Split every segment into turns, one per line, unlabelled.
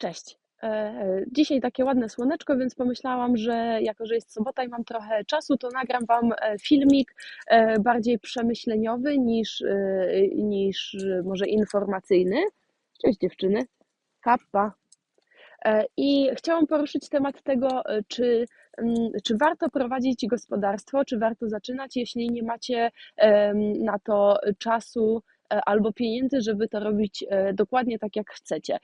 Cześć. E, Dzisiaj takie ładne słoneczko, więc pomyślałam, że jako, że jest sobota i mam trochę czasu, to nagram Wam e, filmik e, bardziej przemyśleniowy niż, niż może informacyjny. Cześć dziewczyny. Kappa. I chciałam poruszyć temat tego, czy, mm, czy warto prowadzić gospodarstwo, czy warto zaczynać, jeśli nie macie na to czasu albo pieniędzy, żeby to robić dokładnie tak, jak chcecie.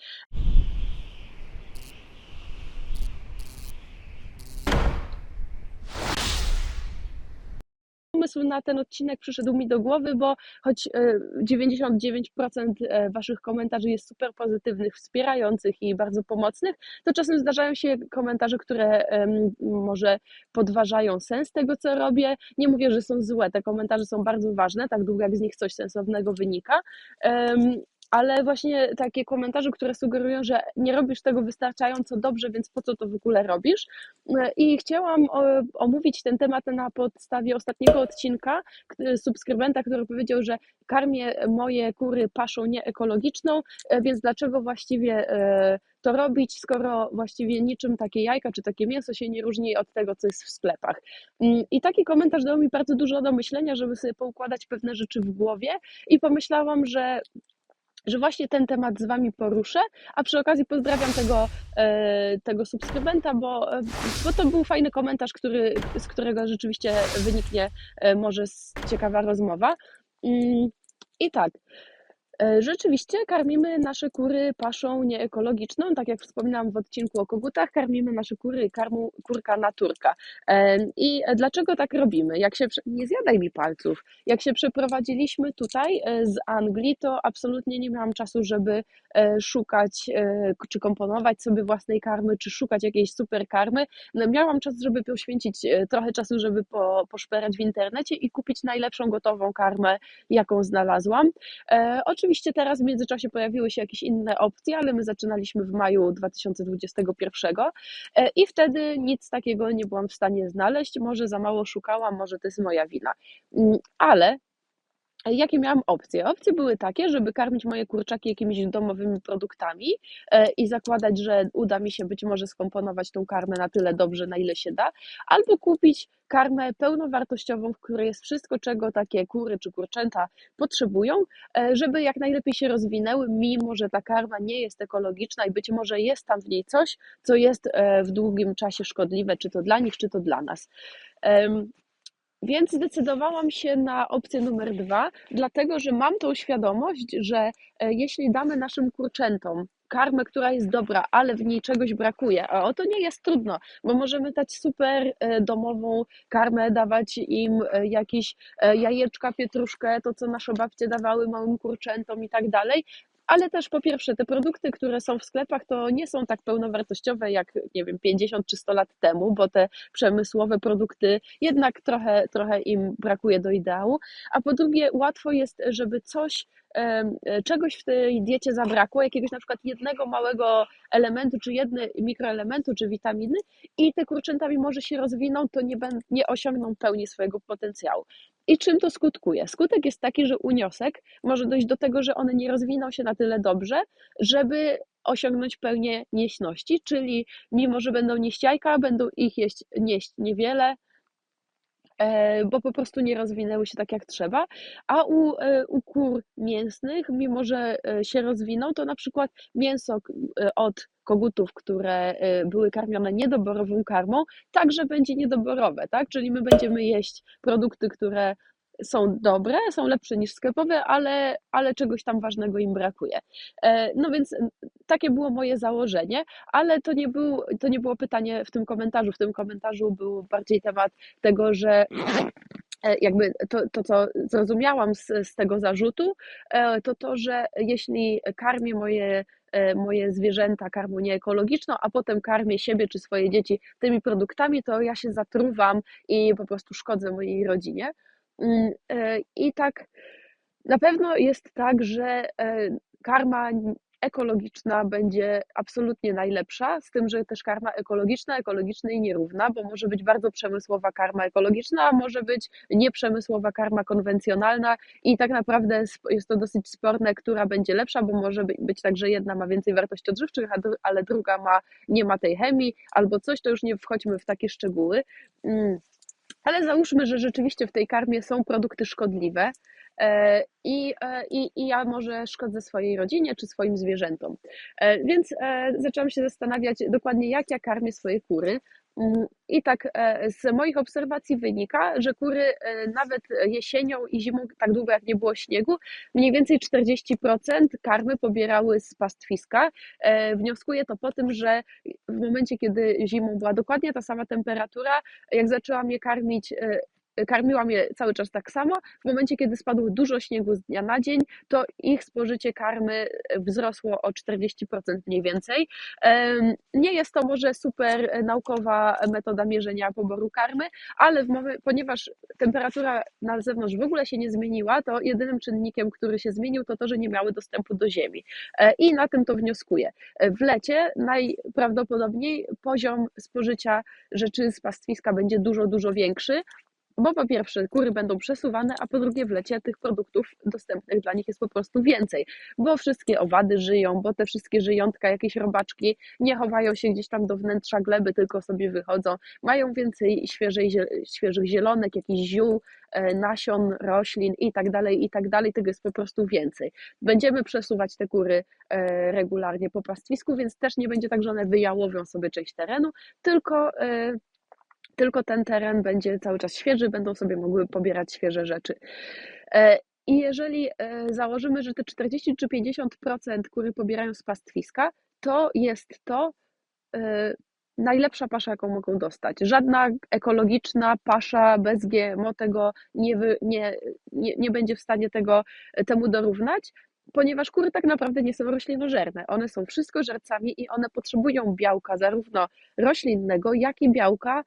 Pomysł na ten odcinek przyszedł mi do głowy, bo choć e, 99% e, Waszych komentarzy jest super pozytywnych, wspierających i bardzo pomocnych, to czasem zdarzają się komentarze, które może podważają sens tego, co robię. Nie mówię, że są złe, te komentarze są bardzo ważne, tak długo jak z nich coś sensownego wynika. Ale właśnie takie komentarze, które sugerują, że nie robisz tego wystarczająco dobrze, więc po co to w ogóle robisz? E, I chciałam o- omówić ten temat na podstawie ostatniego odcinka subskrybenta, który powiedział, że karmię moje kury paszą nieekologiczną, e, więc dlaczego właściwie e, to robić, skoro właściwie niczym takie jajka czy takie mięso się nie różni od tego, co jest w sklepach. Mm, I taki komentarz dał mi bardzo dużo do myślenia, żeby sobie poukładać pewne rzeczy w głowie i pomyślałam, że że właśnie ten temat z Wami poruszę, a przy okazji pozdrawiam tego, e, tego subskrybenta, bo, e, bo to był fajny komentarz, który, z którego rzeczywiście wyniknie e, może ciekawa rozmowa. Mm, I tak, Rzeczywiście karmimy nasze kury paszą nieekologiczną, tak jak wspominałam w odcinku o kogutach, karmimy nasze kury karmu kurka naturka. E, I dlaczego tak robimy? Jak się, nie zjadaj mi palców. Jak się przeprowadziliśmy tutaj e, z Anglii, to absolutnie nie miałam czasu, żeby e, szukać e, czy komponować sobie własnej karmy, czy szukać jakiejś super karmy. No, miałam czas, żeby poświęcić e, trochę czasu, żeby po, poszperać w internecie i kupić najlepszą gotową karmę, jaką znalazłam. E, oczywiście teraz w międzyczasie pojawiły się jakieś inne opcje, ale my zaczynaliśmy w maju 2021 e, i wtedy nic takiego nie byłam w stanie znaleźć. Może za mało szukałam, może to jest moja wina. Mm, Ale Jakie miałam opcje? Opcje były takie, żeby karmić moje kurczaki jakimiś domowymi produktami e, i zakładać, że uda mi się być może skomponować tą karmę na tyle dobrze, na ile się da, albo kupić karmę pełnowartościową, w której jest wszystko, czego takie kury czy kurczęta potrzebują, e, żeby jak najlepiej się rozwinęły, mimo że ta karma nie jest ekologiczna i być może jest tam w niej coś, co jest e, w długim czasie szkodliwe, czy to dla nich, czy to dla nas. Więc zdecydowałam się na opcję numer dwa, dlatego że mam tą świadomość, że e, jeśli damy naszym kurczętom karmę, która jest dobra, ale w niej czegoś brakuje, a o to nie jest trudno, bo możemy dać super e, domową karmę, dawać im e, jakieś jajeczka, pietruszkę, to co nasze babcie dawały małym kurczętom i tak dalej. Ale też po pierwsze, te produkty, które są w sklepach, to nie są tak pełnowartościowe jak, nie wiem, 50 czy 100 lat temu, bo te przemysłowe produkty jednak trochę, trochę im brakuje do ideału. A po drugie, łatwo jest, żeby coś, czegoś w tej diecie zabrakło, jakiegoś na przykład jednego małego elementu, czy jednego mikroelementu, czy witaminy, i te kurczęta, mimo że się rozwiną, to nie, będą, nie osiągną pełni swojego potencjału. I czym to skutkuje? Skutek jest taki, że uniosek może dojść do tego, że one nie rozwiną się na tyle dobrze, żeby osiągnąć pełnię nieśności, czyli mimo, że będą nieść jajka, będą ich jeść, nieść niewiele, bo po prostu nie rozwinęły się tak jak trzeba, a u, e, u kur mięsnych, mimo że e, się rozwiną, to na przykład mięso e, od kogutów, które e, były karmione niedoborową karmą, także będzie niedoborowe, tak? Czyli my będziemy jeść produkty, które są dobre, są lepsze niż sklepowe, ale, ale czegoś tam ważnego im brakuje. E, No więc takie było moje założenie, ale to nie, był, to nie było pytanie w tym komentarzu. W tym komentarzu był bardziej temat tego, że e, jakby to, to co zrozumiałam z, z tego zarzutu, e, to to, że jeśli karmię moje, moje zwierzęta karmą nieekologiczną, a potem karmię siebie czy swoje dzieci tymi produktami, to ja się zatruwam i po prostu szkodzę mojej rodzinie. Mm, e, I tak na pewno jest tak, że e, karma ekologiczna będzie absolutnie najlepsza, z tym, że też karma ekologiczna, ekologicznej nierówna, bo może być bardzo przemysłowa karma ekologiczna, a może być nieprzemysłowa karma konwencjonalna i tak naprawdę jest to dosyć sporne, która będzie lepsza, bo może być tak, że jedna ma więcej wartości odżywczych, ale druga ma, nie ma tej chemii albo coś, to już nie wchodźmy w takie szczegóły. Ale załóżmy, że rzeczywiście w tej karmie są produkty szkodliwe, E, i, e, i, i ja może szkodzę swojej rodzinie czy swoim zwierzętom. E, więc zaczęłam się zastanawiać dokładnie, jak ja karmię swoje kury. Mm, I tak z moich obserwacji wynika, że kury nawet jesienią i zimą, tak długo jak nie było śniegu, mniej więcej 40% karmy pobierały z pastwiska. Wnioskuję to po tym, że w momencie, kiedy zimą była dokładnie ta sama temperatura, jak zaczęłam je karmić karmiłam je cały czas tak samo. W momencie, kiedy spadło dużo śniegu z dnia na dzień, to ich spożycie karmy wzrosło o 40% mniej więcej. Nie jest to może super naukowa metoda mierzenia poboru karmy, ale w ponieważ temperatura na zewnątrz w ogóle się nie zmieniła, to jedynym czynnikiem, który się zmienił, to to, że nie miały dostępu do ziemi. E, I na tym to wnioskuję. W lecie najprawdopodobniej poziom spożycia rzeczy z pastwiska będzie dużo, dużo większy, bo po pierwsze kury będą przesuwane, a po drugie w lecie tych produktów dostępnych dla nich jest po prostu więcej, bo wszystkie owady żyją, bo te wszystkie żyjątka, jakieś robaczki nie chowają się gdzieś tam do wnętrza gleby, tylko sobie wychodzą, mają więcej świeżej, świeżych zielonek, jakichś ziół, e, nasion, roślin i tak dalej, i tak dalej, tego jest po prostu więcej. Będziemy przesuwać te kury e, regularnie po pastwisku, więc też nie będzie tak, że one wyjałowią sobie część terenu, tylko e, tylko ten teren będzie cały czas świeży, będą sobie mogły pobierać świeże rzeczy. E, I jeżeli e, założymy, że te 40 czy 50% kury pobierają z pastwiska, to jest to e, najlepsza pasza, jaką mogą dostać. Żadna ekologiczna pasza bez GMO tego nie, nie, nie, nie będzie w stanie tego, temu dorównać ponieważ kury tak naprawdę nie są roślinożerne. One są wszystkożercami i one potrzebują białka, zarówno roślinnego, jak i białka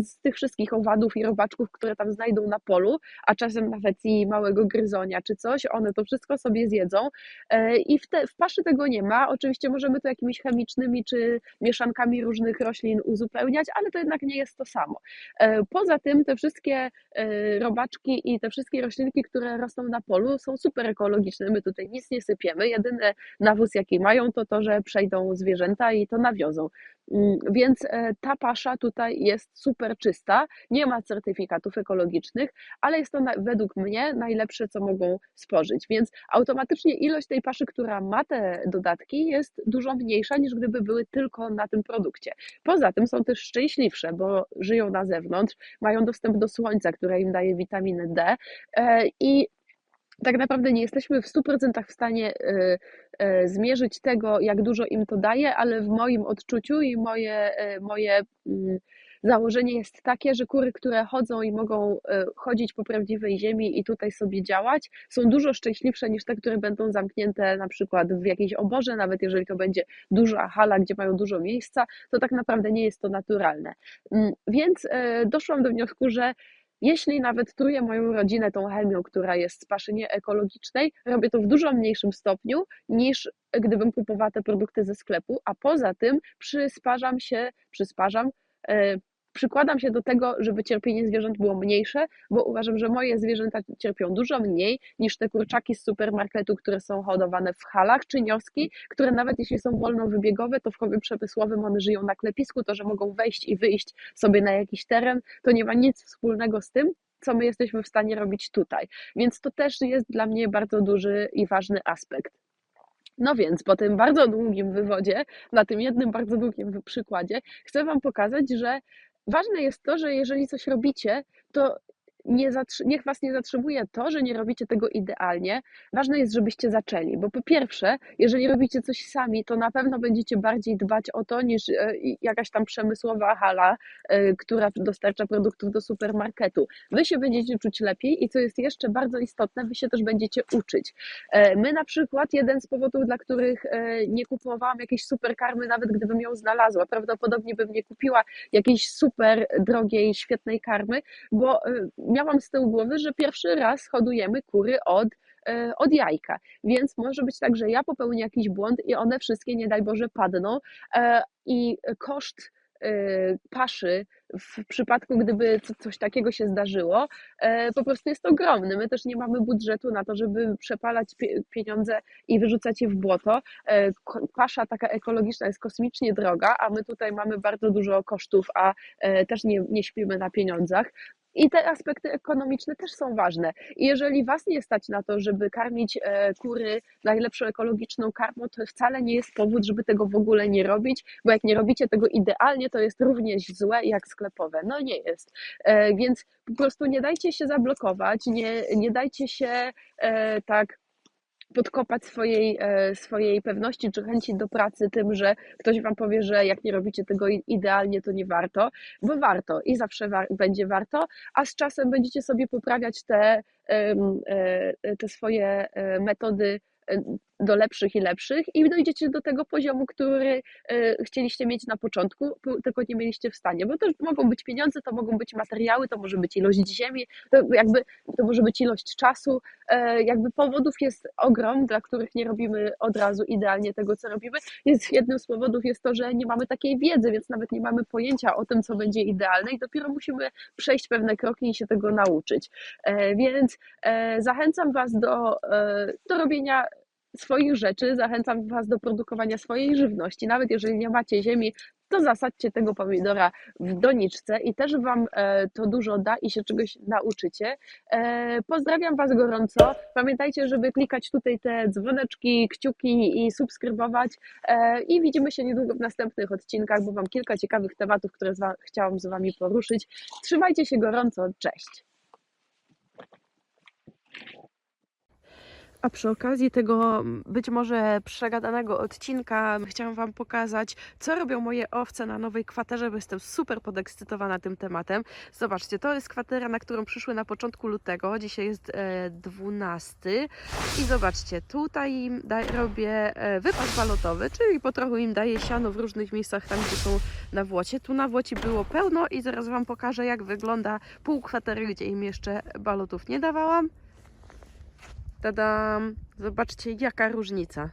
z tych wszystkich owadów i robaczków, które tam znajdą na polu, a czasem nawet i małego gryzonia czy coś. One to wszystko sobie zjedzą e, i w, te, w paszy tego nie ma. Oczywiście możemy to jakimiś chemicznymi czy mieszankami różnych roślin uzupełniać, ale to jednak nie jest to samo. E, poza tym te wszystkie e, robaczki i te wszystkie roślinki, które rosną na polu są super ekologiczne my tutaj nic nie sypiemy. Jedyny nawóz, jaki mają, to to, że przejdą zwierzęta i to nawiozą. Mm, więc e, ta pasza tutaj jest super czysta, nie ma certyfikatów ekologicznych, ale jest to według mnie najlepsze, co mogą spożyć. Więc automatycznie ilość tej paszy, która ma te dodatki, jest dużo mniejsza niż gdyby były tylko na tym produkcie. Poza tym są też szczęśliwsze, bo żyją na zewnątrz, mają dostęp do słońca, które im daje witaminę D e, i tak naprawdę nie jesteśmy w 100% w stanie y, y, zmierzyć tego, jak dużo im to daje, ale w moim odczuciu i moje, y, moje mm, założenie jest takie, że kury, które chodzą i mogą chodzić po prawdziwej ziemi i tutaj sobie działać, są dużo szczęśliwsze niż te, które będą zamknięte na przykład w jakiejś oborze, nawet jeżeli to będzie duża hala, gdzie mają dużo miejsca, to tak naprawdę nie jest to naturalne. Mm, więc doszłam do wniosku, że jeśli nawet truję moją rodzinę tą chemią, która jest z paszy nieekologicznej, robię to w dużo mniejszym stopniu niż gdybym kupowała te produkty ze sklepu, a poza tym przysparzam się, przysparzam, e, przykładam się do tego, żeby cierpienie zwierząt było mniejsze, bo uważam, że moje zwierzęta cierpią dużo mniej niż te kurczaki z supermarketu, które są hodowane w halach, czy nioski, które nawet jeśli są wolnowybiegowe, to w chowie przemysłowym one żyją na klepisku, to, że mogą wejść i wyjść sobie na jakiś teren, to nie ma nic wspólnego z tym, co my jesteśmy w stanie robić tutaj. Więc to też jest dla mnie bardzo duży i ważny aspekt. No więc po tym bardzo długim wywodzie, na tym jednym bardzo długim przykładzie, chcę Wam pokazać, że ważne jest to, że jeżeli coś robicie, to nie niech was nie zatrzymuje to, że nie robicie tego idealnie. Ważne jest, żebyście zaczęli, bo po pierwsze, jeżeli robicie coś sami, to na pewno będziecie bardziej dbać o to niż e, jakaś tam przemysłowa hala, e, która dostarcza produktów do supermarketu. Wy się będziecie czuć lepiej i co jest jeszcze bardzo istotne, wy się też będziecie uczyć. E, my na przykład, jeden z powodów, dla których nie kupowałam jakiejś super karmy, nawet gdybym ją znalazła, prawdopodobnie bym nie kupiła jakiejś super drogiej, świetnej karmy, bo miałam z tyłu głowy, że pierwszy raz hodujemy kury od e, od jajka. Więc może być tak, że ja popełnię jakiś błąd i one wszystkie, nie daj Boże, padną e, i koszt e, paszy w przypadku, gdyby co- coś takiego się zdarzyło, po prostu jest ogromny. My też nie mamy budżetu na to, żeby przepalać pie- pieniądze i wyrzucać je w błoto. Pasza taka ekologiczna jest kosmicznie droga, a my tutaj mamy bardzo dużo kosztów, a też nie, nie śpimy na pieniądzach. I te aspekty ekonomiczne też są ważne. I jeżeli Was nie stać na to, żeby karmić e, kury najlepszą ekologiczną karmą, to wcale nie jest powód, żeby tego w ogóle nie robić, bo jak nie robicie tego idealnie, to jest również złe jak sklepowe. No nie jest. E, Więc po prostu nie dajcie się zablokować, nie, nie dajcie się e, tak podkopać swojej, e, swojej pewności czy chęci do pracy tym, że ktoś wam powie, że jak nie robicie tego idealnie, to nie warto, bo warto i zawsze war, będzie warto, a z czasem będziecie sobie poprawiać te, e, te swoje e, metody do lepszych i lepszych i dojdziecie do tego poziomu, który chcieliście mieć na początku, tylko nie mieliście w stanie, bo to mogą być pieniądze, to mogą być materiały, to może być ilość ziemi, to jakby to może być ilość czasu, jakby powodów jest ogrom, dla których nie robimy od razu idealnie tego, co robimy. Jest jednym z powodów jest to, że nie mamy takiej wiedzy, więc nawet nie mamy pojęcia o tym, co będzie idealne i dopiero musimy przejść pewne kroki i się tego nauczyć. E, Więc e, zachęcam Was do, e, do robienia swoich rzeczy, zachęcam Was do produkowania swojej żywności. Nawet jeżeli nie macie ziemi, to zasadźcie tego pomidora w doniczce i też Wam e, to dużo da i się czegoś nauczycie. E, Pozdrawiam Was gorąco. Pamiętajcie, żeby klikać tutaj te dzwoneczki, kciuki i subskrybować. E, I widzimy się niedługo w następnych odcinkach, bo mam kilka ciekawych tematów, które chciałam z Wami poruszyć. Trzymajcie się gorąco. Cześć.
A przy okazji tego mm, być może przegadanego odcinka chciałam Wam pokazać, co robią moje owce na nowej kwaterze, bo jestem super podekscytowana tym tematem. Zobaczcie, to jest kwatera, na którą przyszły na początku lutego. Dzisiaj jest e, 12 i zobaczcie, tutaj im robię e, wypas balotowy, czyli po trochu im daję siano w różnych miejscach, tam gdzie są na włocie. Tu na włoci było pełno i zaraz Wam pokażę, jak wygląda pół kwatery, gdzie im jeszcze balotów nie dawałam. Tadam! Zobaczcie, jaka różnica.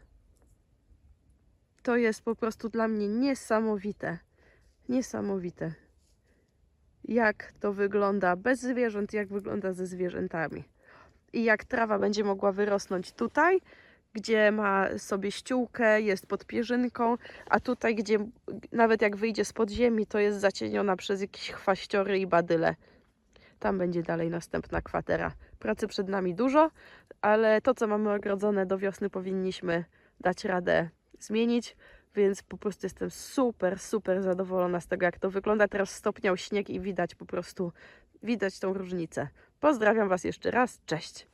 To jest po prostu dla mnie niesamowite. Niesamowite. Jak to wygląda bez zwierząt, jak wygląda ze zwierzętami. I jak trawa będzie mogła wyrosnąć tutaj, gdzie ma sobie ściółkę, jest pod pierzynką, a tutaj, gdzie nawet jak wyjdzie z podziemi, to jest zacieniona przez jakieś chwaściory i badyle. Tam będzie dalej następna kwatera. Pracy przed nami dużo, ale to, co mamy ogrodzone do wiosny, powinniśmy dać radę zmienić, więc po prostu jestem super, super zadowolona z tego, jak to wygląda. Teraz stopniał śnieg i widać po prostu, widać tą różnicę. Pozdrawiam Was jeszcze raz, cześć!